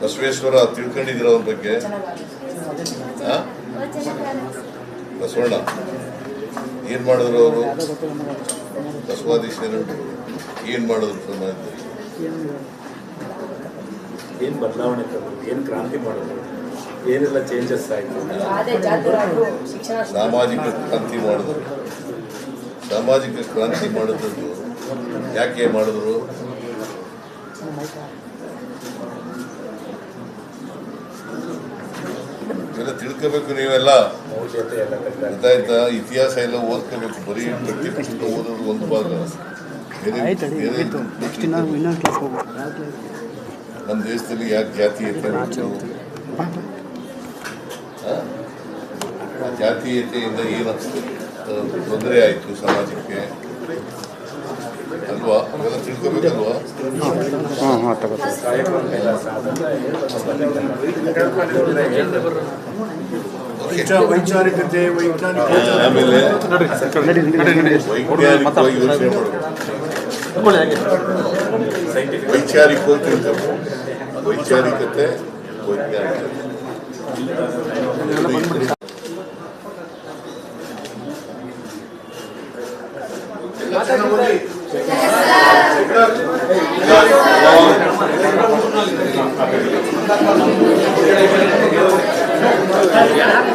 ಬಸವೇಶ್ವರ ತಿಳ್ಕೊಂಡಿದ್ದೀರ ಅವ್ರ ಬಗ್ಗೆ? ಬಸವಣ್ಣ ಏನ್ ಮಾಡಿದ್ರು ಅವರು? ಬಸವಾದೀಶ್ವರ ಏನ್ ಮಾಡಿದ್ರು ಸಮಾಜದಲ್ಲಿ? ಏನು ಬದಲಾವಣೆ ತಂದರು ಏನು ಕ್ರಾಂತಿ ಮಾಡಿದ್ರು? ಏನೆಲ್ಲ ಚೇಂಜಸ್ ಆಯಿತು? ಸಾಮಾಜಿಕ ಕ್ರಾಂತಿ ಮಾಡಿದ್ರು. ಸಾಮಾಜಿಕ ಕ್ರಾಂತಿ ಮಾಡಿದ್ರು. ಯಾಕೆ ಮಾಡಿದ್ರು? ಇವೆಲ್ಲ ತಿಳ್ಕೋಬೇಕು ನೀವೆಲ್ಲ. ಎಲ್ಲ. ಗೊತ್ತಾಯ್ತಾ? ಇತಿಹಾಸ ಎಲ್ಲ ಓದ್ಕೋಬೇಕು. ಬರೀ ಪ್ರತಿ ಪುಸ್ತಕ ಓದೋದು ಒಂದು ಭಾಗ. ನಮ್ಮ ದೇಶದಲ್ಲಿ ಯಾಕೆ ಜಾತೀಯತೆ ಜಾತೀಯತೆಯಿಂದ ಏನು ತೊಂದರೆ ಆಯಿತು ಸಮಾಜಕ್ಕೆ. ಅಲ್ವಾ? ಹಾಂ ಹಾಂ ಕಾಯಕವಂತೆಲ್ಲ ಸಾಧನೆ ವೈಚಾರಿಕತೆ ವೈಜ್ಞಾನಿಕ ಆಮೇಲೆ Yeah.